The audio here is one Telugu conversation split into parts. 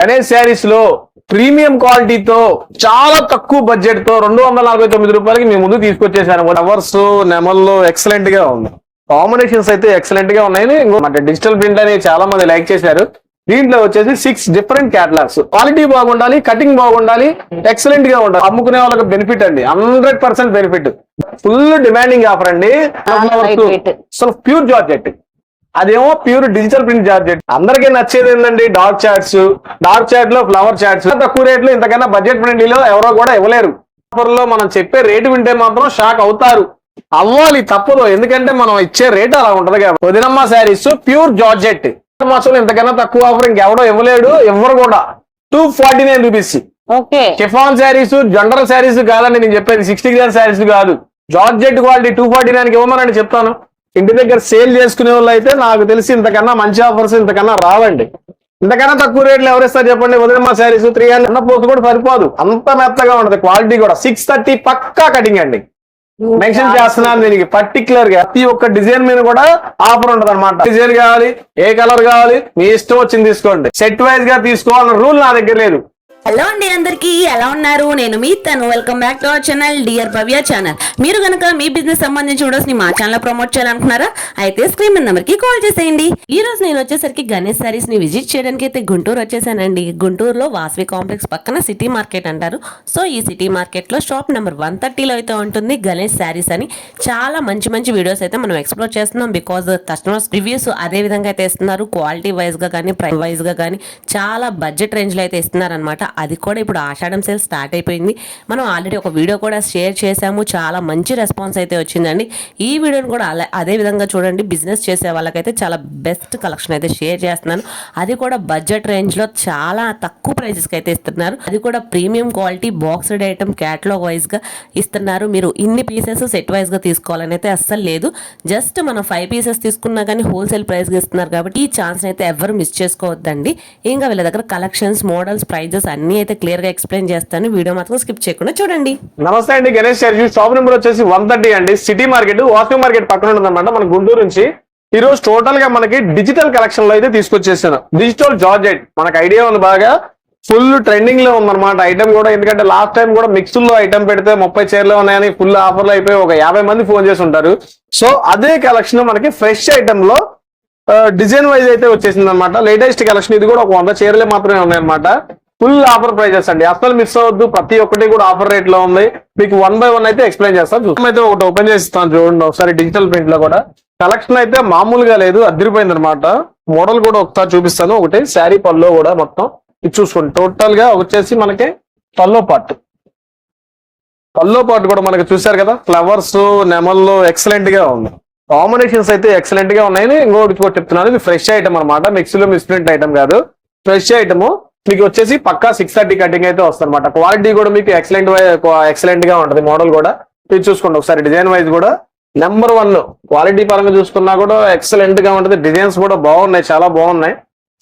గణేష్ శారీస్లో ప్రీమియం క్వాలిటీతో చాలా తక్కువ బడ్జెట్తో రెండు వందల నలభై తొమ్మిది రూపాయలకి మీ ముందు తీసుకొచ్చేసాను కవర్స్ నెమల్లో ఎక్సలెంట్గా ఉంది. కాంబినేషన్స్ అయితే ఎక్సలెంట్గా ఉన్నాయి. ఇంకో అంటే డిజిటల్ ప్రింట్ అని చాలా మంది లైక్ చేశారు. దీంట్లో వచ్చేసి సిక్స్ డిఫరెంట్ క్యాటలాగ్స్ క్వాలిటీ బాగుండాలి కటింగ్ బాగుండాలి ఎక్సలెంట్గా ఉండాలి. అమ్ముకునే వాళ్ళకి బెనిఫిట్ అండి. Hundred percent benefit full demanding offer అండి. అసలు ప్యూర్ జార్జెట్ అదేమో ప్యూర్ డిజిటల్ ప్రింట్ జార్జెట్. అందరికీ నచ్చేది ఏంటండి డార్క్ చాట్స్. డార్క్ చాట్లో ఫ్లవర్ చాట్స్. తక్కువ రేట్లు ఇంతకన్నా బడ్జెట్ ఫ్రెండ్లీలో ఎవరో కూడా ఇవ్వలేరు. ఆఫర్లో మనం చెప్పే రేటు వింటే మాత్రం షాక్ అవుతారు. అవ్వాలి తప్పదు. ఎందుకంటే మనం ఇచ్చే రేట్ అలా ఉంటది కాబట్టి వదినమ్మ శారీస్ ప్యూర్ జార్జెట్. మాసంలో ఇంతకన్నా తక్కువ ఆఫర్ ఇంకెవడో ఇవ్వలేడు ఎవరు కూడా. Two forty nine rupees. Chiffon saris general saris కాదండి నేను చెప్పేది సిక్స్టీ గ్రామ్ శారీస్ కాదు. Georgette quality two forty nine ఇవ్వమనండి చెప్తాను. ఇంటి దగ్గర సేల్ చేసుకునే వాళ్ళు అయితే నాకు తెలిసి ఇంతకన్నా మంచి ఆఫర్స్ ఇంతకన్నా రావండి. ఇంతకన్నా తక్కువ రేట్లు ఎవరిస్తారు చెప్పండి? వదిన మా శారీస్ త్రీ హండ్రెడ్ పోతు కూడా సరిపోదు. అంత మెత్తగా ఉంటది క్వాలిటీ కూడా. సిక్స్ థర్టీ పక్కా కటింగ్ అండి. మెన్షన్ చేస్తున్నాను దీనికి. పర్టికులర్గా ప్రతి ఒక్క డిజైన్ మీద కూడా ఆఫర్ ఉంటది అనమాట డిజైన్ కావాలి ఏ కలర్ కావాలి మీ ఇష్టం వచ్చింది తీసుకోండి. సెట్ వైజ్గా తీసుకోవాలన్న రూల్ నా దగ్గర లేదు. హలో అండి అందరికీ ఎలా ఉన్నారు? నేను మీ తను. Welcome back to our channel dear Bhavya channel మీరు కనుక మీ బిజినెస్ సంబంధించి వీడియోస్ని మా ఛానల్ ప్రమోట్ చేయాలనుకున్నారా అయితే స్క్రీన్ నెంబర్కి కాల్ చేసేయండి. ఈ రోజు నేను వచ్చేసరికి గణేష్ సారీస్ని విజిట్ చేయడానికి అయితే గుంటూరు వచ్చేసానండి. గుంటూరులో వాసవి కాంప్లెక్స్ పక్కన సిటీ మార్కెట్ అంటారు. సో ఈ సిటీ మార్కెట్లో షాప్ నెంబర్ వన్ థర్టీలో అయితే ఉంటుంది గణేష్ శారీస్ అని. చాలా మంచి మంచి వీడియోస్ అయితే మనం ఎక్స్ప్లోర్ చేస్తున్నాం బికాజ్ కస్టమర్స్ రివ్యూస్ అదే విధంగా అయితే ఇస్తున్నారు. క్వాలిటీ వైజ్గా కానీ ప్రైస్ వైజ్గా కానీ చాలా బడ్జెట్ రేంజ్లో అయితే ఇస్తున్నారు అనమాట అది కూడా ఇప్పుడు ఆషాఢం సేల్ స్టార్ట్ అయిపోయింది. మనం ఆల్రెడీ ఒక వీడియో కూడా షేర్ చేశాము. చాలా మంచి రెస్పాన్స్ అయితే వచ్చిందండి. ఈ వీడియోని కూడా అలా అదే విధంగా చూడండి. బిజినెస్ చేసే వాళ్ళకైతే చాలా బెస్ట్ కలెక్షన్ అయితే షేర్ చేస్తున్నాను. అది కూడా బడ్జెట్ రేంజ్లో చాలా తక్కువ ప్రైజెస్కి అయితే ఇస్తున్నారు. అది కూడా premium quality boxed item catalogue వైజ్గా ఇస్తున్నారు. మీరు ఇన్ని పీసెస్ సెట్ వైజ్గా తీసుకోవాలని అయితే అస్సలు లేదు. జస్ట్ మనం ఫైవ్ పీసెస్ తీసుకున్నా కానీ హోల్సేల్ ప్రైస్గా ఇస్తున్నారు కాబట్టి ఈ ఛాన్స్ అయితే ఎవరు మిస్ చేసుకోవద్దండి. ఇంకా వీళ్ళ దగ్గర కలెక్షన్స్ మోడల్స్ ప్రైజెస్ అన్ని అయితే క్లియర్గా ఎక్స్ప్లెయిన్ చేస్తాను. వీడియో మాత్రం స్కిప్ చేయకుండా చూడండి. నమస్తే అండి గణేష్ శారీ షాప్ నెంబర్ వచ్చేసి వన్ థర్టీ అండి. సిటీ మార్కెట్ వాసవి మార్కెట్ పక్కన ఉంటుందన్నమాట మన గుంటూరు నుంచి. ఈ రోజు టోటల్గా మనకి డిజిటల్ కలెక్షన్లో అయితే తీసుకొచ్చేసాను. డిజిటల్ జార్జెట్ మనకు ఐడియా ఉంది బాగా. ఫుల్ ట్రెండింగ్లో ఉందన్నమాట ఐటమ్ కూడా. ఎందుకంటే లాస్ట్ టైం కూడా మిక్స్డ్లో ఐటమ్ పెడితే ముప్పై చీరలు ఉన్నాయని ఫుల్ ఆఫర్లు అయిపోయి ఒక యాభై మంది ఫోన్ చేసి ఉంటారు. సో అదే కలెక్షన్ మనకి ఫ్రెష్ ఐటమ్లో డిజైన్ వైజ్ అయితే వచ్చేసింది అనమాట లేటెస్ట్ కలెక్షన్ ఇది కూడా ఒక వంద చీరలే మాత్రమే ఉన్నాయన్నమాట. ఫుల్ ఆఫర్ ప్రైజెస్ అండి. అసలు మిస్ అవ్వద్దు. ప్రతి ఒక్కటి కూడా ఆఫర్ రేట్లో ఉంది. మీకు వన్ బై వన్ అయితే ఎక్స్ప్లెయిన్ చేస్తాను. చూద్దాం. అయితే ఒకటి ఓపెన్ చేస్తాను చూడండి. ఒకసారి డిజిటల్ ప్రింట్లో కూడా. కలెక్షన్ అయితే మామూలుగా లేదు. అదిరిపోయింది అనమాట మోడల్ కూడా ఒకసారి చూపిస్తాను. ఒకటి శారీ పల్లో కూడా మొత్తం. ఇది చూసుకోండి. టోటల్గా వచ్చేసి మనకి పల్లో పార్ట్ పల్లో పార్ట్ కూడా మనకి చూసారు కదా? ఫ్లవర్స్ నెమల్లో ఎక్సలెంట్గా ఉంది. కాంబినేషన్స్ అయితే ఎక్సలెంట్గా ఉన్నాయి ఇంకోటి చెప్తున్నాను. ఇది ఫ్రెష్ ఐటమ్ అనమాట మిక్సీలో మిస్ప్రింట్ ఐటమ్ కాదు. ఫ్రెష్ ఐటమ్ మీకు వచ్చేసి పక్కా సిక్స్ థర్టీ కటింగ్ అయితే వస్తుంది క్వాలిటీ కూడా మీకు ఎక్సలెంట్ ఎక్సలెంట్గా ఉంటుంది మోడల్ కూడా. మీరు చూసుకోండి ఒకసారి డిజైన్ వైజ్ కూడా. నెంబర్ వన్ క్వాలిటీ పరంగా చూసుకున్నా కూడా ఎక్సలెంట్గా ఉంటుంది. డిజైన్స్ కూడా బాగున్నాయి చాలా బాగున్నాయి.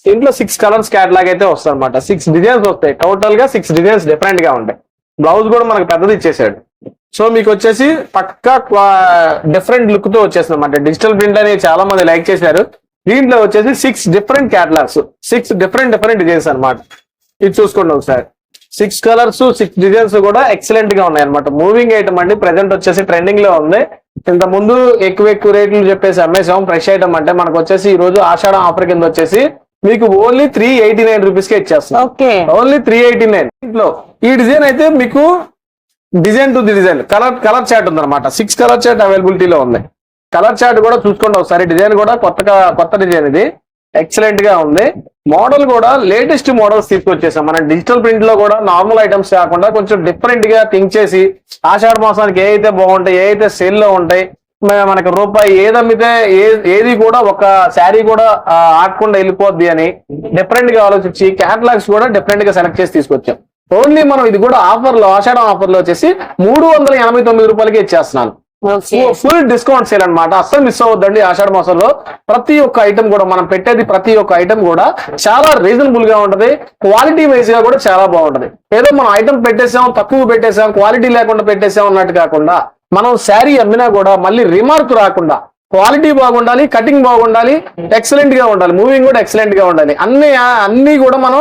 దీంట్లో సిక్స్ కలర్స్ క్యాటలాగ్ అయితే వస్తుంది అనమాట సిక్స్ డిజైన్స్ వస్తాయి. టోటల్గా సిక్స్ డిజైన్స్ డిఫరెంట్గా ఉంటాయి. బ్లౌజ్ కూడా మనకు పెద్దది ఇచ్చేసాడు. సో మీకు వచ్చేసి పక్కా డిఫరెంట్ లుక్తో వచ్చేసింది అనమాట డిజిటల్ ప్రింట్ అనేది చాలా మంది లైక్ చేశారు. దీంట్లో వచ్చేసి six different catalogues six different different designs అన్నమాట. ఇది చూసుకోండి ఒకసారి. సిక్స్ కలర్స్ సిక్స్ డిజైన్స్ కూడా ఎక్సలెంట్గా ఉన్నాయి అనమాట మూవింగ్ ఐటమ్ అండి ప్రెసెంట్ వచ్చేసి ట్రెండింగ్లో ఉంది. ఇంత ముందు ఎక్కువ ఎక్కువ రేట్లు చెప్పేసి అమ్మేసాం ఫ్రెష్ ఐటమ్ అంటే మనకు వచ్చేసి ఈ రోజు ఆషాఢం ఆఫర్ కింద వచ్చేసి మీకు ఓన్లీ త్రీ ఎయిటీ నైన్ రూపీస్కి ఇచ్చేస్తాం okay. Only three eighty nine ఇంట్లో ఈ డిజైన్ అయితే మీకు design to the design colour colour chart ఉందన్నమాట. సిక్స్ కలర్ చార్ట్ అవైలబిలిటీలో ఉంది. కలర్ చార్ట్ కూడా చూసుకోండి ఒకసారి. డిజైన్ కూడా కొత్తగా కొత్త డిజైన్ ఇది. ఎక్సలెంట్గా ఉంది. మోడల్ కూడా లేటెస్ట్ మోడల్స్ తీసుకొచ్చేసాం. మనం డిజిటల్ ప్రింట్లో కూడా నార్మల్ ఐటమ్స్ కాకుండా కొంచెం డిఫరెంట్గా థింక్ చేసి ఆషాఢ మాసానికి ఏ బాగుంటాయి ఏ సేల్లో ఉంటాయి మనకి రూపాయి ఏది ఏది కూడా ఒక శారీ కూడా ఆ, ఆడకుండా వెళ్ళిపోద్ది అని డిఫరెంట్గా ఆలోచించి క్యాటలాగ్స్ కూడా డిఫరెంట్గా సెలెక్ట్ చేసి తీసుకొచ్చాం. ఓన్లీ మనం ఇది కూడా ఆఫర్లో ఆషాఢం ఆఫర్లో వచ్చేసి మూడు వందల ఎనభై తొమ్మిది రూపాయలకి ఇచ్చేస్తున్నాను. ఫుల్ డిస్కౌంట్ సేల్ అనమాట అస్సలు మిస్ అవ్వద్దండి ఆషాఢ మాసంలో. ప్రతి ఒక్క ఐటమ్ కూడా మనం పెట్టేది ప్రతి ఒక్క ఐటమ్ కూడా చాలా రీజనబుల్గా ఉంటది. క్వాలిటీ వైజ్గా కూడా చాలా బాగుంటది. ఏదో మనం ఐటమ్ పెట్టేసాం తక్కువ పెట్టేసాం క్వాలిటీ లేకుండా పెట్టేసాం అన్నట్టు కాకుండా మనం శారీ అమ్మినా కూడా మళ్ళీ రిమార్క్ రాకుండా క్వాలిటీ బాగుండాలి కటింగ్ బాగుండాలి ఎక్సలెంట్గా ఉండాలి మూవింగ్ కూడా ఎక్సలెంట్గా ఉండాలి. అన్ని అన్ని కూడా మనం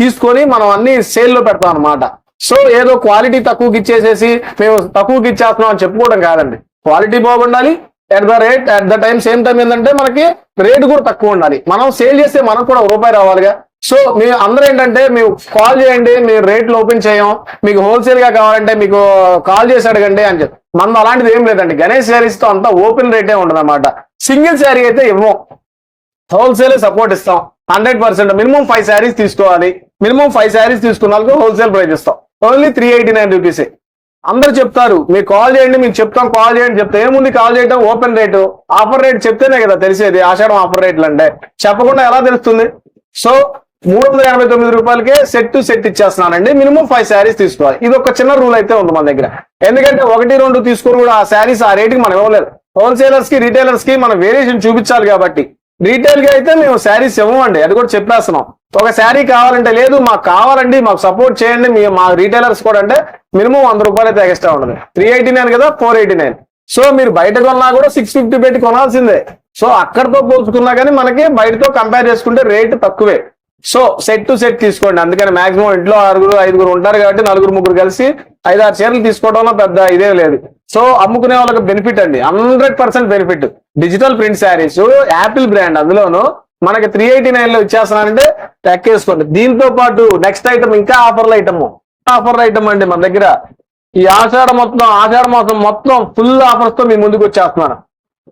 తీసుకొని మనం అన్ని సేల్లో పెడతాం అనమాట సో ఏదో క్వాలిటీ తక్కువకి ఇచ్చేసేసి మేము తక్కువకి ఇచ్చేస్తున్నాం అని చెప్పుకోవడం కాదండి. క్వాలిటీ బాగుండాలి at the rate at the time same time ఏంటంటే మనకి రేట్ కూడా తక్కువ ఉండాలి. మనం సేల్ చేస్తే మనకు కూడా ఒక రూపాయి రావాలిగా. సో మీ అందరూ ఏంటంటే మీరు కాల్ చేయండి మీరు రేట్లు ఓపెన్ చేయం. మీకు హోల్సేల్గా కావాలంటే మీకు కాల్ చేసి అడగండి అని చెప్పి. మనం అలాంటిది ఏం లేదండి. గణేష్ శారీస్తో అంతా ఓపెన్ రేటే ఉండదు అనమాట సింగిల్ శారీ అయితే ఇవ్వం. హోల్సేల్ సపోర్ట్ ఇస్తాం. Hundred percent minimum five saris తీసుకోవాలి. మినిమం ఫైవ్ శారీస్ తీసుకున్న హోల్సేల్ ప్రైస్ ఇస్తాం. Only three eighty nine rupees అందరు చెప్తారు మీరు కాల్ చేయండి మీకు చెప్తాం కాల్ చేయండి చెప్తే ఏముంది కాల్ చేయడం ఓపెన్ రేటు ఆఫర్ రేట్ చెప్తేనే కదా తెలిసేది ఆషాఢం ఆఫర్ రేట్లు అంటే. చెప్పకుండా ఎలా తెలుస్తుంది? సో మూడు వందల ఎనభై తొమ్మిది రూపాయలకే సెట్ టు సెట్ ఇచ్చేస్తున్నానండి. మినిమం ఫైవ్ శారీస్ తీసుకోవాలి. ఇది ఒక చిన్న రూల్ అయితే ఉంది మన దగ్గర. ఎందుకంటే ఒకటి రెండు తీసుకొని కూడా ఆ శారీస్ ఆ రేటుకి మనం ఇవ్వలేదు. హోల్సేలర్స్కి రీటైలర్స్కి మనం వేరియేషన్ చూపించాలి కాబట్టి. రీటైల్గా అయితే మేము శారీస్ ఇవ్వమండి. అది కూడా చెప్పేస్తున్నాం. ఒక శారీ కావాలంటే లేదు మాకు కావాలండి మాకు సపోర్ట్ చేయండి మీ మా రీటైలర్స్ కూడా అంటే మినిమం వంద రూపాయలు అయితే ఎక్స్ట్రా ఉంటుంది. త్రీ ఎయిటీ నైన్ కదా ఫోర్ ఎయిటీ నైన్ సో మీరు బయట కొన్నా కూడా సిక్స్ ఫిఫ్టీ పెట్టి కొనాల్సిందే. సో అక్కడతో పోల్చుకున్నా కానీ మనకి బయటతో కంపేర్ చేసుకుంటే రేట్ తక్కువే. సో సెట్ టు సెట్ తీసుకోండి. అందుకని మాక్సిమం ఇంట్లో ఆరుగురు ఐదుగురు ఉంటారు కాబట్టి నలుగురు ముగ్గురు కలిసి ఐదు ఆరు చీరలు తీసుకోవడంలో పెద్ద ఇదే లేదు. సో అమ్ముకునే వాళ్ళకి బెనిఫిట్ అండి. Hundred percent benefit digital print saris apple brand అందులోను మనకి త్రీ ఎయిటీ నైన్లో ఇచ్చేస్తున్నానంటే ఎక్కేసుకోండి దీంతో పాటు నెక్స్ట్ ఐటమ్ ఇంకా ఆఫర్ల ఐటమ్ ఆఫర్ల ఐటమ్ అండి మన దగ్గర. ఈ ఆషాఢ మొత్తం ఆషాఢ మాసం మొత్తం ఫుల్ ఆఫర్స్తో మీ ముందుకు వచ్చేస్తున్నాను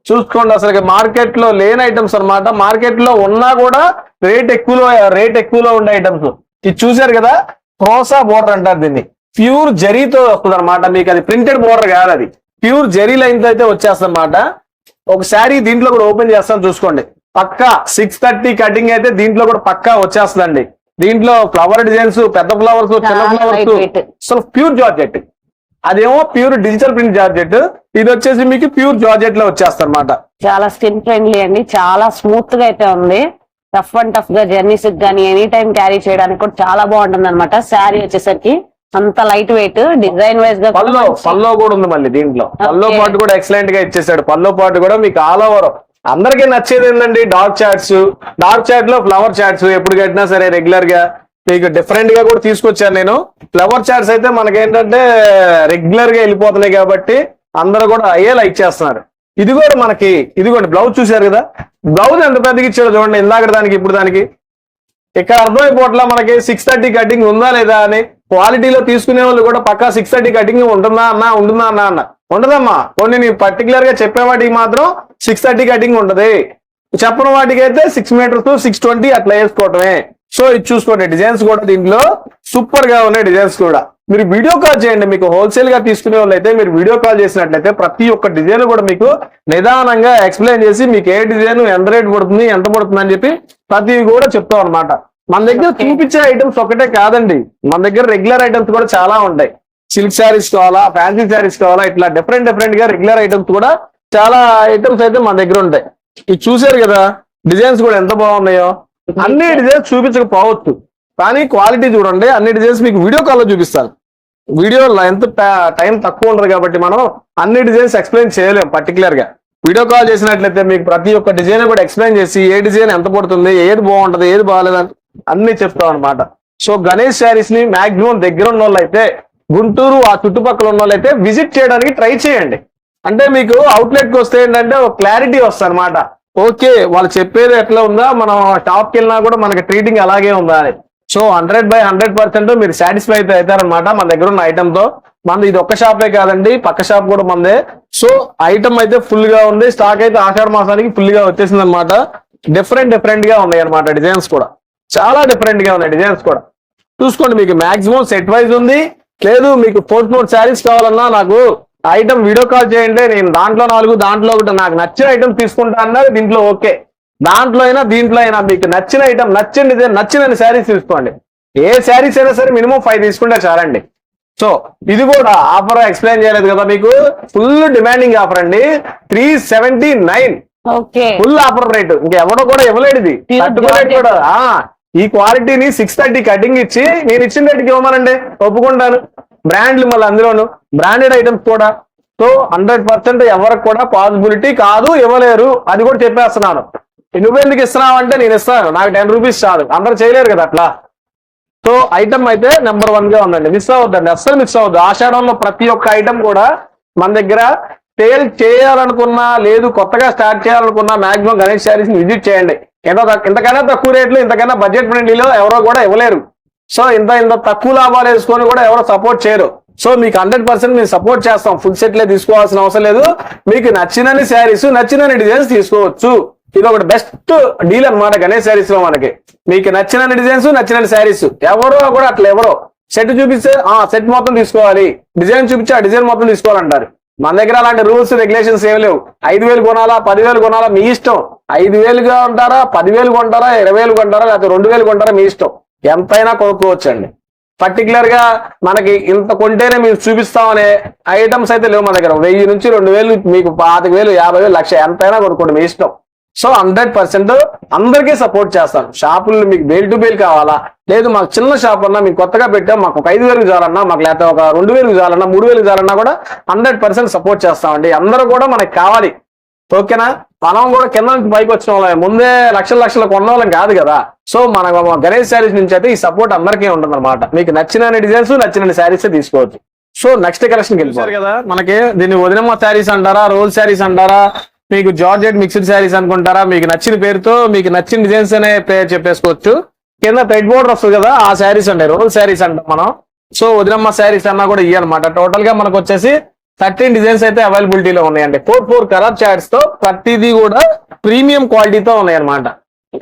చూసుకోండి అసలు మార్కెట్లో లేని ఐటమ్స్ అన్నమాట. మార్కెట్లో ఉన్నా కూడా రేట్ ఎక్కువలో రేట్ ఎక్కువలో ఉండే ఐటమ్స్ ఇది చూశారు కదా? ప్రోసా బోర్డర్ అంటారు దీన్ని. ప్యూర్ జరీతో వస్తుంది అనమాట మీకు అది ప్రింటెడ్ బోర్డర్ కాదు అది. ప్యూర్ జరీ లైన్తో అయితే వచ్చేస్తుంది అనమాట ఒక శారీ దీంట్లో కూడా ఓపెన్ చేస్తాను చూసుకోండి. పక్కా సిక్స్ థర్టీ కటింగ్ అయితే దీంట్లో కూడా పక్కా వచ్చేస్తుందండి. దీంట్లో ఫ్లవర్ డిజైన్స్ పెద్ద ఫ్లవర్స్ చిన్న ఫ్లవర్స్. అసలు ప్యూర్ జార్జెట్. అదేమో ప్యూర్ డిజిటల్ ప్రింట్ జార్జెట్. ఇది వచ్చేసి మీకు ప్యూర్ జార్జెట్లో వచ్చేస్తుంది అనమాట చాలా స్కిన్ ఫ్రెండ్లీ అండి. చాలా స్మూత్గా అయితే ఉంది. టఫ్ అండ్ టఫ్గా జర్నీస్ కానీ ఎనీ టైం క్యారీ చేయడానికి కూడా చాలా బాగుంటుంది అనమాట శారీ వచ్చేసరికి అంత లైట్ వెయిట్ డిజైన్ వైజ్గా పల్లో పల్లో కూడా ఉంది మళ్ళీ దీంట్లో. పల్లో. పాటు కూడా ఎక్సలెంట్గా ఇచ్చేసాడు. పల్లో పాటు కూడా మీకు ఆల్ ఓవర్ అందరికీ నచ్చేది ఏంటండి డార్క్ చాట్స్ డార్క్ చాట్లో ఫ్లవర్ చాట్స్ ఎప్పుడు కట్టినా సరే రెగ్యులర్గా మీకు డిఫరెంట్గా కూడా తీసుకొచ్చాను నేను. ఫ్లవర్ చాట్స్ అయితే మనకేంటంటే రెగ్యులర్గా వెళ్ళిపోతున్నాయి కాబట్టి అందరూ కూడా అయ్యే లైక్ చేస్తున్నారు. ఇది కూడా మనకి ఇదిగోండి బ్లౌజ్ చూశారు కదా? బ్లౌజ్ ఎంత పెద్దగా ఇచ్చాడో చూడండి. ఇందాక దానికి ఇప్పుడు దానికి. ఇక్కడ అర్థమైపోవట్లా మనకి సిక్స్ థర్టీ కటింగ్ ఉందా లేదా అని. క్వాలిటీలో తీసుకునే వాళ్ళు కూడా పక్కా సిక్స్ థర్టీ కటింగ్ ఉంటుందా అన్న ఉంటుందా అన్న అన్న. ఉండదమ్మా. కొన్ని నీ పర్టికులర్గా చెప్పే వాటికి మాత్రం సిక్స్ థర్టీ కటింగ్ ఉంటది. చెప్పని వాటికి అయితే సిక్స్ మీటర్స్ సిక్స్ ట్వంటీ అట్లా వేసుకోవటమే. సో ఇది చూసుకోండి డిజైన్స్ కూడా దీంట్లో సూపర్గా ఉన్నాయి డిజైన్స్ కూడా. మీరు వీడియో కాల్ చేయండి మీకు హోల్సేల్గా తీసుకునే వాళ్ళైతే మీరు వీడియో కాల్ చేసినట్లయితే ప్రతి ఒక్క డిజైన్ కూడా మీకు నిదానంగా ఎక్స్ప్లెయిన్ చేసి మీకు ఏ డిజైన్ ఎంత రేట్ పడుతుంది ఎంత పడుతుంది అని చెప్పి ప్రతి కూడా చెప్తాం అనమాట మన దగ్గర. చూపించే ఐటమ్స్ ఒకటే కాదండి. మన దగ్గర రెగ్యులర్ ఐటమ్స్ కూడా చాలా ఉంటాయి. సిల్క్ శారీస్ కావాలా ఫ్యాన్సీ శారీస్ కావాలా ఇట్లా డిఫరెంట్ డిఫరెంట్గా రెగ్యులర్ ఐటమ్స్ కూడా చాలా ఐటమ్స్ అయితే మన దగ్గర ఉంటాయి. ఇది చూసారు కదా డిజైన్స్ కూడా ఎంత బాగున్నాయో. అన్ని డిజైన్స్ చూపించకపోవచ్చు. కానీ క్వాలిటీ చూడండి అన్ని డిజైన్స్ మీకు వీడియో కాల్లో చూపిస్తాను. వీడియో ఎంత టైం తక్కువ ఉండదు కాబట్టి మనం అన్ని డిజైన్స్ ఎక్స్ప్లెయిన్ చేయలేం పర్టికులర్గా. వీడియో కాల్ చేసినట్లయితే మీకు ప్రతి ఒక్క డిజైన్ కూడా ఎక్స్ప్లెయిన్ చేసి ఏ డిజైన్ ఎంత పడుతుంది ఏది బాగుంటది ఏది బాగాలేదు అన్ని చెప్తాం అనమాట సో గణేష్ శారీస్ని మాక్సిమం దగ్గర ఉన్న వాళ్ళైతే అయితే గుంటూరు ఆ చుట్టుపక్కల ఉన్న వాళ్ళు అయితే విజిట్ చేయడానికి ట్రై చేయండి. అంటే మీకు అవుట్లెట్కి వస్తే ఏంటంటే ఒక క్లారిటీ వస్తుంది అనమాట ఓకే వాళ్ళు చెప్పేది ఎట్లా ఉందా మనం షాప్కి వెళ్ళినా కూడా మనకి ట్రీటింగ్ అలాగే ఉందా అని. So hundred by hundred percent మీరు సాటిస్ఫై అయితే అవుతారనమాట మన దగ్గర ఉన్న ఐటమ్తో. మనది ఇది ఒక్క షాపే కాదండి పక్క షాప్ కూడా మందే సో ఐటమ్ అయితే ఫుల్గా ఉంది స్టాక్ అయితే ఆషాఢ మాసానికి ఫుల్గా వచ్చేసింది అనమాట డిఫరెంట్ డిఫరెంట్గా ఉన్నాయి అనమాట డిజైన్స్ కూడా. చాలా డిఫరెంట్గా ఉన్నాయి డిజైన్స్ కూడా. చూసుకోండి మీకు మాక్సిమం సెట్ వైజ్ ఉంది. లేదు మీకు ఫోర్ ఫోర్ శారీస్ కావాలన్నా నాకు ఐటమ్ వీడియో కాల్ చేయండి. నేను దాంట్లో నాలుగు దాంట్లో ఒకటి నాకు నచ్చిన ఐటమ్ తీసుకుంటా అన్నారు దీంట్లో ఓకే. దాంట్లో అయినా దీంట్లో అయినా మీకు నచ్చిన ఐటమ్ నచ్చిన డిజైన్ నచ్చిన శారీస్ తీసుకోండి. ఏ శారీస్ అయినా సరే మినిమం ఫైవ్ తీసుకుంటే చాలండి. సో ఇది కూడా ఆఫర్ ఎక్స్ప్లెయిన్ చేయలేదు కదా మీకు. ఫుల్ డిమాండింగ్ ఆఫర్ అండి. Three seventy nine full offer rate ఇంకెవడో కూడా ఇవ్వలేడు ఇది. కూడా. ఈ క్వాలిటీని సిక్స్ థర్టీ కటింగ్ ఇచ్చి నేను ఇచ్చిన రేటుకి ఇవ్వమనండి. ఒప్పుకుంటాను. బ్రాండ్లు మళ్ళీ అందులోను. బ్రాండెడ్ ఐటమ్స్ కూడా. సో హండ్రెడ్ పర్సెంట్ ఎవరికి కూడా పాసిబిలిటీ కాదు ఇవ్వలేరు. అది కూడా చెప్పేస్తున్నాను. నువ్వెందుకు ఇస్తున్నావు అంటే నేను ఇస్తాను. నాకు టెన్ రూపీస్ చాలు. అందరు చేయలేరు కదా అట్లా. సో ఐటమ్ అయితే నెంబర్ వన్గా ఉందండి. మిస్ అవ్వద్దండి. అస్సలు మిస్ అవ్వద్దు. ఆషాఢంలో ప్రతి ఒక్క ఐటమ్ కూడా మన దగ్గర సేల్ చేయాలనుకున్నా లేదు కొత్తగా స్టార్ట్ చేయాలనుకున్నా మాక్సిమం గణేష్ శారీస్ని విజిట్ చేయండి. ఏదో ఇంతకైనా తక్కువ రేట్లు ఇంతకైనా బడ్జెట్ ఫ్రెండ్లీలో ఎవరో కూడా ఇవ్వలేరు. సో ఇంత ఇంత తక్కువ లాభాలు వేసుకొని కూడా ఎవరో సపోర్ట్ చేయరు. సో మీకు హండ్రెడ్ పర్సెంట్ మేము సపోర్ట్ చేస్తాం. ఫుల్ సెట్లే తీసుకోవాల్సిన అవసరం లేదు. మీకు నచ్చినన్ని శారీస్ నచ్చినన్ని డిజైన్స్ తీసుకోవచ్చు. ఇది ఒకటి బెస్ట్ డీల్ అనమాట గణేష్ శారీస్లో మనకి. మీకు నచ్చిన డిజైన్స్ నచ్చిన శారీస్ ఎవరో కూడా అట్లా ఎవరో. సెట్ చూపిస్తే ఆ సెట్ మొత్తం తీసుకోవాలి. డిజైన్ చూపించి ఆ డిజైన్ మొత్తం తీసుకోవాలంటారు. మన దగ్గర అలాంటి రూల్స్ రెగ్యులేషన్స్ ఏమి లేవు. ఐదు వేలు కొనాలా పదివేలు కొనాలా మీ ఇష్టం. ఐదు వేలుగా ఉంటారా పదివేలు కొంటారా ఇరవై వేలు కొంటారా లేకపోతే రెండు వేలు కొంటారా మీ ఇష్టం. ఎంతైనా కొనుక్కోవచ్చండి. పర్టికులర్గా మనకి ఇంత కొంటేనే మీకు చూపిస్తామనే ఐటమ్స్ అయితే లేవు మన దగ్గర. వెయ్యి నుంచి రెండు వేలు మీకు పాతిక వేలు యాభై వేలు లక్ష ఎంతైనా కొనుక్కోండి మీ ఇష్టం. సో హండ్రెడ్ పర్సెంట్ అందరికీ సపోర్ట్ చేస్తాను. షాపులు మీకు బేల్ టు బేల్ కావాలా? లేదు మాకు చిన్న షాప్ అన్నా మీకు కొత్తగా పెట్టాం మాకు ఒక ఐదు వేలకు చాలన్నా మాకు లేకపోతే ఒక రెండు వేలకు చాలన్నా మూడు వేలకు చాలన్నా కూడా హండ్రెడ్ పర్సెంట్ సపోర్ట్ చేస్తామండి. అందరూ కూడా మనకి కావాలి. ఓకేనా? మనం కూడా కింద నుంచి పైకి వచ్చిన వాళ్ళం ముందే లక్షల లక్షలు కొన్న వాళ్ళం కాదు కదా. సో మన గణేష్ శారీస్ నుంచి అయితే ఈ సపోర్ట్ అందరికీ ఉంటుంది అనమాట మీకు నచ్చిన డిజైన్స్ నచ్చిన శారీస్ తీసుకోవచ్చు. సో నెక్స్ట్ కలెక్షన్ వెళ్ళిపోయారు కదా మనకి దీన్ని వదినమ్మ శారీస్ అంటారా రోల్ శారీస్ అంటారా? మీకు జార్జెట్ మిక్స్డ్ శారీస్ అనుకుంటారా? మీకు నచ్చిన పేరుతో మీకు నచ్చిన డిజైన్స్ అనే పేరు చెప్పేసుకోవచ్చు. కింద థ్రెడ్ బోర్డర్ వస్తుంది కదా ఆ శారీస్ అండి రోల్ శారీస్ అంటాం మనం. సో వదినమ్మ శారీస్ అన్నా కూడా ఇవ్వనమాట టోటల్గా మనకు వచ్చేసి థర్టీన్ డిజైన్స్ అయితే అవైలబిలిటీలో ఉన్నాయండి. ఫోర్ ఫోర్ కలర్ చార్ట్స్తో ప్రతిదీ కూడా ప్రీమియం క్వాలిటీతో ఉన్నాయి అనమాట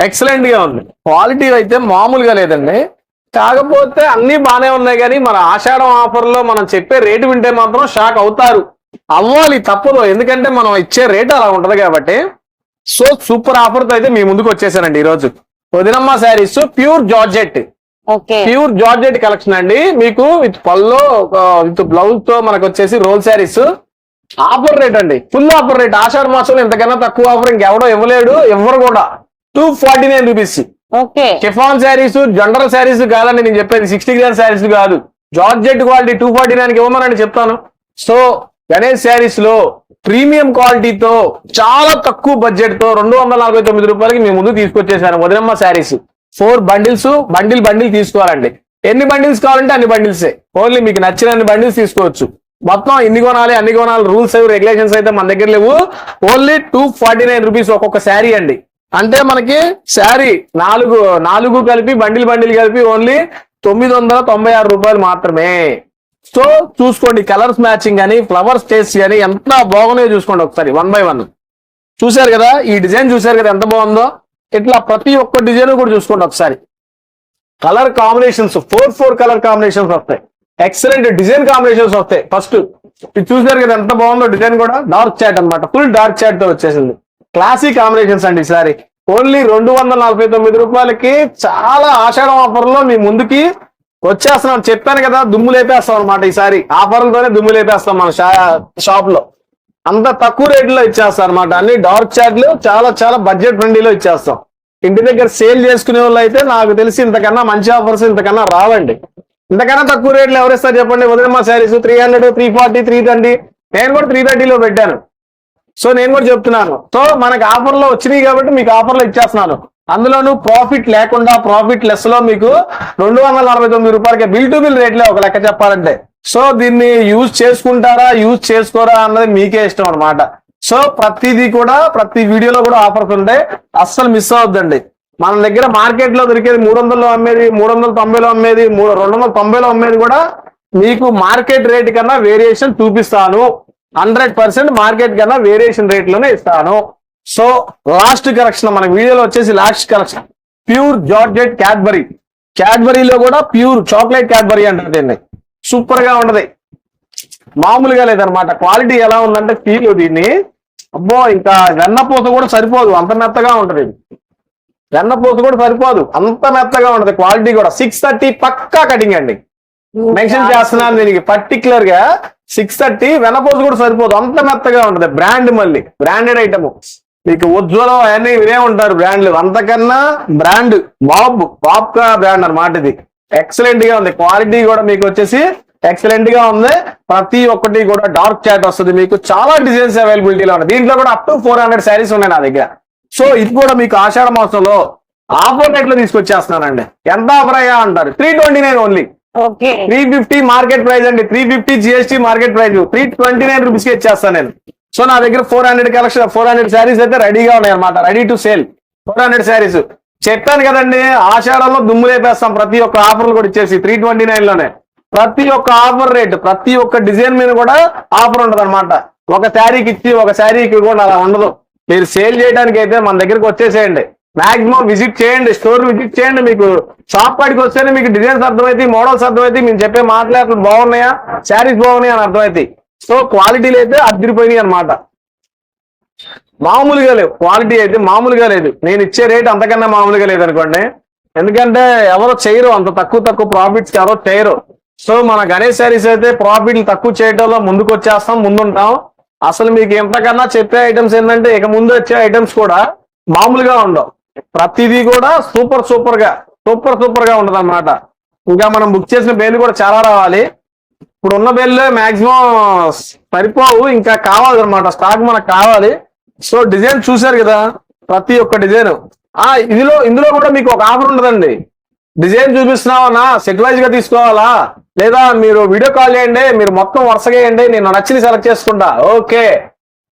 ఎక్సలెంట్గా ఉంది. క్వాలిటీ అయితే మామూలుగా లేదండి. కాకపోతే అన్ని బానే ఉన్నాయి కానీ మన ఆషాఢం ఆఫర్లో మనం చెప్పే రేటు వింటే మాత్రం షాక్ అవుతారు. అవ్వాలి తప్పదు. ఎందుకంటే మనం ఇచ్చే రేట్ అలా ఉంటది కాబట్టి. సో సూపర్ ఆఫర్తో అయితే మీ ముందుకు వచ్చేసానండి ఈ రోజు వదినమ్మ saris pure georgette. Pure georgette collection అండి. మీకు విత్ పల్లో విత్ బ్లౌజ్తో మనకు వచ్చేసి రోల్ శారీస్. ఆఫర్ రేట్ అండి. Full offer rate. ఆషాఢ మాసంలో ఇంతకన్నా తక్కువ ఆఫర్ ఇంకెవడో ఇవ్వలేడు. ఎవరు కూడా. Two forty nine rupees okay. Chiffon saris general saris కాదండి. నేను చెప్పేది సిక్స్టీ గ్రామ్ శారీస్ కాదు. Georgette quality two forty nine ఇవ్వమనండి చెప్తాను. సో గణేష్ శారీస్లో ప్రీమియం క్వాలిటీతో చాలా తక్కువ బడ్జెట్తో రెండు వందల నలభై తొమ్మిది రూపాయలకి మీ ముందు తీసుకొచ్చేసాను వదినమ్మ saris. Four bundles bundle bundle తీసుకోవాలండి. ఎన్ని బండిల్స్ కావాలంటే అన్ని బండిల్సే ఓన్లీ మీకు నచ్చిన అన్ని బండిల్స్ తీసుకోవచ్చు. మొత్తం ఎన్ని కొనాలి అన్ని కొనాలి రూల్స్ అవి రెగ్యులేషన్స్ అయితే మన దగ్గర లేవు. Only two forty nine rupees ఒక్కొక్క శారీ అండి. అంటే మనకి శారీ నాలుగు నాలుగు కలిపి బండిల్ బండిల్ కలిపి ఓన్లీ తొమ్మిది వందల తొంభై ఆరు రూపాయలు మాత్రమే. సో చూసుకోండి కలర్స్ మ్యాచింగ్ అని ఫ్లవర్స్ టేస్ట్ అని ఎంత బాగున్నాయో చూసుకోండి ఒకసారి వన్ బై వన్. చూశారు కదా ఈ డిజైన్ చూశారు కదా ఎంత బాగుందో? ఇట్లా ప్రతి ఒక్క డిజైన్ కూడా చూసుకోండి ఒకసారి. Colour combinations four four colour combinations వస్తాయి. ఎక్సలెంట్ డిజైన్ కాంబినేషన్స్ వస్తాయి. ఫస్ట్ ఇది చూసారు కదా ఎంత బాగుందో డిజైన్ కూడా డార్క్ చాట్ అన్నమాట ఫుల్ డార్క్ చాట్తో వచ్చేసింది. క్లాసిక్ కాంబినేషన్స్ అండి ఈసారి ఓన్లీ రెండు వందల నలభై తొమ్మిది రూపాయలకి చాలా ఆషాఢం ఆఫర్లో మీ ముందుకి వచ్చేస్తున్నాం చెప్పాను కదా దుమ్ము లేపేస్తాం అనమాట ఈసారి. ఆఫర్లతోనే దుమ్ము లేపేస్తాం మన షాప్లో అంత తక్కువ రేట్లో ఇచ్చేస్తాం అనమాట అన్ని డార్క్ చాట్లు చాలా చాలా బడ్జెట్ ఫ్రెండ్లీలో ఇచ్చేస్తాం. ఇంటి దగ్గర సేల్ చేసుకునే వాళ్ళు అయితే నాకు తెలిసి ఇంతకన్నా మంచి ఆఫర్స్ ఇంతకన్నా రావండి. ఇంతకన్నా తక్కువ రేట్లు ఎవరిస్తారు చెప్పండి? ఉదయం మా saris three hundred three forty three thirty నేను కూడా త్రీ థర్టీలో పెట్టాను. సో నేను కూడా చెప్తున్నాను. సో మనకు ఆఫర్లో వచ్చినాయి కాబట్టి మీకు ఆఫర్లో ఇచ్చేస్తున్నాను. అందులోనూ ప్రాఫిట్ లేకుండా ప్రాఫిట్ లెస్లో మీకు రెండు వందల నలభై తొమ్మిది రూపాయలకి బిల్ టు బిల్ రేట్లే ఒక లెక్క చెప్పాలంటే. సో దీన్ని యూజ్ చేసుకుంటారా యూజ్ చేసుకోరా అన్నది మీకే ఇష్టం అన్నమాట. సో ప్రతిదీ కూడా ప్రతి వీడియోలో కూడా ఆఫర్స్ ఉంటాయి అస్సలు మిస్ అవద్దండి మన దగ్గర మార్కెట్లో దొరికేది మూడు వందలు అమ్మేది మూడు వందల తొంభైలో అమ్మేది మూడు రెండు వందల తొంభైలో అమ్మేది కూడా మీకు మార్కెట్ రేట్ కన్నా వేరియేషన్ చూపిస్తాను. హండ్రెడ్ పర్సెంట్ మార్కెట్ కన్నా వేరియేషన్ రేట్లోనే ఇస్తాను. సో లాస్ట్ కలెక్షన్ మన వీడియోలో వచ్చేసి last collection pure georgette Cadbury క్యాడ్బరీలో కూడా ప్యూర్ చాక్లెట్ క్యాడ్బరీ అంటారు దీన్ని. సూపర్గా ఉంటది. మామూలుగా లేదనమాట క్వాలిటీ ఎలా ఉందంటే ఫీల్ దీన్ని. అబ్బో ఇంకా వెన్నపూత కూడా సరిపోదు. అంత మెత్తగా ఉంటది. వెన్నపూత కూడా సరిపోదు. అంత మెత్తగా ఉంటది క్వాలిటీ కూడా. సిక్స్ థర్టీ పక్కా కటింగ్ అండి. మెన్షన్ చేస్తున్నాను దీనికి. పర్టికులర్గా సిక్స్ థర్టీ వెనపోసు కూడా సరిపోదు. అంత మెత్తగా ఉంటది. బ్రాండ్ మళ్ళీ. బ్రాండెడ్ ఐటమ్ మీకు ఉజ్వలం అవన్నీ వినే ఉంటారు బ్రాండ్లు. అంతకన్నా బ్రాండ్ బాబ్ బాబ్ కా బ్రాండ్ అన్నమాట ఇది. ఎక్సలెంట్గా ఉంది. క్వాలిటీ కూడా మీకు వచ్చేసి ఎక్సలెంట్గా ఉంది. ప్రతి ఒక్కటి కూడా డార్క్ చాట్ వస్తుంది. మీకు చాలా డిజైన్స్ అవైలబిలిటీలో ఉన్నాయి. దీంట్లో కూడా up to four hundred saris ఉన్నాయి నా దగ్గర. సో ఇది కూడా మీకు ఆషాఢ మాసంలో ఆఫర్ రేట్లో తీసుకొచ్చేస్తున్నానండి. ఎంత ఆఫర్ అయ్యా అంటారు? Three twenty nine only okay. Three fifty market price అండి. Three fifty GST market price three twenty nine రూపీస్కి ఇచ్చేస్తాను నేను. సో నా దగ్గర four hundred collection four hundred saris అయితే రెడీగా ఉన్నాయి అనమాట ready to sale four hundred saris చెప్పాను కదండి ఆషాఢంలో దుమ్ము లేపేస్తాం. ప్రతి ఒక్క ఆఫర్లు కూడా ఇచ్చేసి త్రీ ట్వంటీ నైన్లోనే. ప్రతి ఒక్క ఆఫర్ రేట్ ప్రతి ఒక్క డిజైన్ మీద కూడా ఆఫర్ ఉండదు అనమాట ఒక శారీకి ఇచ్చి ఒక శారీకి కూడా అలా ఉండదు. మీరు సేల్ చేయడానికి అయితే మన దగ్గరికి వచ్చేసేయండి. మాక్సిమం విజిట్ చేయండి స్టోర్ విజిట్ చేయండి. మీకు షాప్ కాడికి వస్తేనే మీకు డిజైన్స్ అర్థమైతే మోడల్స్ అర్థమైతే మేము చెప్పే మాటలు బాగున్నాయా? శారీస్ బాగున్నాయా అని అర్థమైతాయి. సో క్వాలిటీలు అయితే అద్దరిపోయినాయి అనమాట మామూలుగా లేవు. క్వాలిటీ అయితే మామూలుగా లేదు. నేను ఇచ్చే రేట్ అంతకన్నా మామూలుగా లేదు అనుకోండి. ఎందుకంటే ఎవరో చేయరు అంత తక్కువ తక్కువ ప్రాఫిట్స్ ఎవరో చేయరు. సో మన గణేష్ శారీస్ అయితే ప్రాఫిట్లు తక్కువ చేయడంలో ముందుకు వచ్చేస్తాం ముందుంటాం. అసలు మీకు ఎంతకన్నా చెప్పే ఐటమ్స్ ఏంటంటే ఇక ముందు వచ్చే ఐటమ్స్ కూడా మామూలుగా ఉండవు. ప్రతిదీ కూడా సూపర్ సూపర్గా సూపర్ సూపర్గా ఉండదు ఇంకా మనం బుక్ చేసిన పేర్లు కూడా చాలా రావాలి. ఇప్పుడు ఉన్న బేళ్ళు మాక్సిమం సరిపోవు ఇంకా కావాలి అనమాట స్టాక్ మనకు కావాలి. సో డిజైన్ చూశారు కదా ప్రతి ఒక్క డిజైన్ ఆ ఇదిలో ఇందులో కూడా మీకు ఒక ఆఫర్ ఉండదండి డిజైన్ చూపిస్తున్నావన్నా సెటిలైజ్గా తీసుకోవాలా? లేదా మీరు వీడియో కాల్ చేయండి మీరు మొత్తం వరుసగా వేయండి నేను నచ్చింది సెలెక్ట్ చేసుకుంటా. ఓకే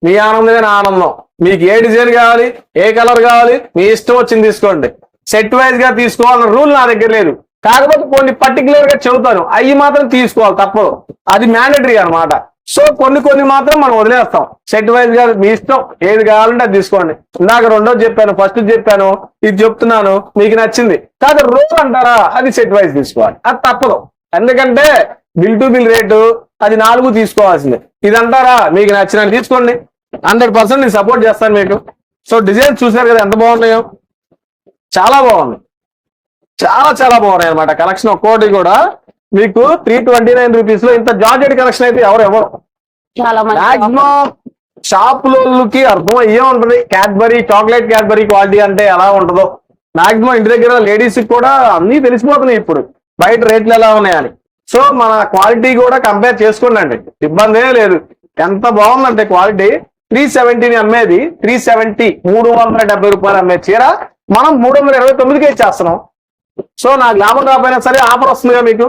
మీ ఆనందమే నా ఆనందం. మీకు ఏ డిజైన్ కావాలి ఏ కలర్ కావాలి మీ ఇష్టం వచ్చింది తీసుకోండి. సెట్ వైజ్గా తీసుకోవాలన్న రూల్ నా దగ్గర లేదు. కాకపోతే కొన్ని పర్టికులర్గా చెబుతాను. అవి మాత్రం తీసుకోవాలి తప్పదు. అది మ్యాండటరీ అన్నమాట. సో కొన్ని కొన్ని మాత్రం మనం వదిలేస్తాం. సెట్ వైజ్గా మీ ఇష్టం ఏది కావాలంటే అది తీసుకోండి. ఇందాక రెండో చెప్పాను ఫస్ట్ చెప్పాను ఇది చెప్తున్నాను మీకు నచ్చింది. కాదు రూల్ అంటారా అది సెట్ వైజ్ తీసుకోవాలి. అది తప్పదు. ఎందుకంటే బిల్ టు బిల్ రేటు అది నాలుగు తీసుకోవాల్సిందే. ఇది అంటారా మీకు నచ్చినట్టు తీసుకోండి. హండ్రెడ్ పర్సెంట్ నేను సపోర్ట్ చేస్తాను మీకు. సో డిజైన్ చూసారు కదా ఎంత బాగున్నాయో? చాలా బాగుంది చాలా చాలా బాగున్నాయి అనమాట కలెక్షన్ ఒక్కోటి కూడా మీకు త్రీ ట్వంటీ నైన్ రూపీస్లో ఇంత జార్జెట్ కలెక్షన్ అయితే ఎవరు ఎవరు మాక్సిమం షాపులకి అర్థం అయ్యే ఉంటది. క్యాడ్బరీ చాక్లెట్ క్యాడ్బరీ క్వాలిటీ అంటే ఎలా ఉంటుందో. మాక్సిమం ఇంటి దగ్గర లేడీస్ కూడా అన్ని తెలిసిపోతున్నాయి ఇప్పుడు. బయట రేట్లు ఎలా ఉన్నాయని. సో మన క్వాలిటీ కూడా కంపేర్ చేసుకోండి ఇబ్బంది లేదు. ఎంత బాగుందంటే క్వాలిటీ త్రీ సెవెంటీని అమ్మేది. త్రీ సెవెంటీ మూడు వందల డెబ్బై రూపాయలు అమ్మే చీర. మనం మూడు వందల ఇరవై తొమ్మిదికి ఇచ్చేస్తున్నాం. సో నాకు లాభం రాకపోయినా సరే ఆఫర్ వస్తుందిగా మీకు?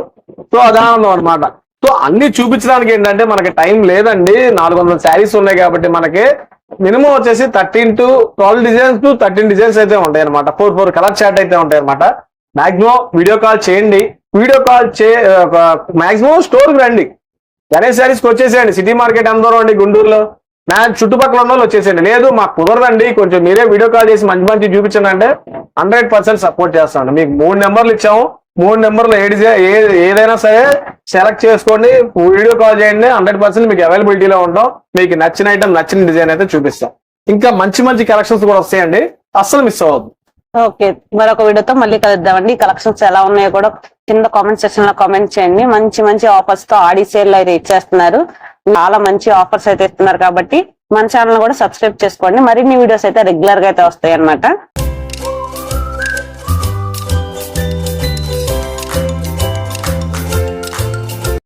సో అదానందం అనమాట సో అన్ని చూపించడానికి ఏంటంటే మనకి టైం లేదండి. నాలుగు వందల శారీస్ ఉన్నాయి కాబట్టి మనకి మినిమం వచ్చేసి thirteen to twelve designs to thirteen designs అయితే ఉంటాయి అనమాట ఫోర్ ఫోర్ కలర్ చాట్ అయితే ఉంటాయి అనమాట మాక్సిమం వీడియో కాల్ చేయండి. వీడియో కాల్ చే మాక్సిమం స్టోర్కి రండి. గణేష్ శారీస్కి వచ్చేసేయండి. సిటీ మార్కెట్ ఎంత దూరం అండి గుంటూరులో. నా చుట్టుపక్కల ఉన్న వాళ్ళు వచ్చేసేయండి. లేదు మాకు కుదరదండి. కొంచెం మీరే వీడియో కాల్ చేసి మంచి మంచి చూపించండి అంటే హండ్రెడ్ పర్సెంట్ సపోర్ట్ చేస్తాను. మీకు మూడు నెంబర్లు ఇచ్చాము. మూడు నెంబర్లు ఏది ఏ- ఏదైనా సరే సెలెక్ట్ చేసుకోండి. వీడియో కాల్ చేయండి. హండ్రెడ్ పర్సెంట్ మీకు అవైలబిలిటీలో ఉంటాం. మీకు నచ్చిన ఐటమ్ నచ్చిన డిజైన్ అయితే చూపిస్తాం. ఇంకా మంచి మంచి కలెక్షన్స్ కూడా వస్తాయండి. అస్సలు మిస్ అవ్వద్దు. ఓకే మరొక వీడియోతో మళ్ళీ కలుద్దామండి. కలెక్షన్స్ ఎలా ఉన్నాయో కూడా కింద కామెంట్ సెక్షన్లో కామెంట్ చేయండి. మంచి మంచి ఆఫర్స్తో ఆడి సేల్ అయితే ఇచ్చేస్తున్నారు. చాలా మంచి ఆఫర్స్ అయితే ఇస్తున్నారు కాబట్టి మన ఛానల్ కూడా సబ్స్క్రైబ్ చేసుకోండి. మరిన్ని వీడియోస్ అయితే రెగ్యులర్గా అయితే వస్తాయి అన్నమాట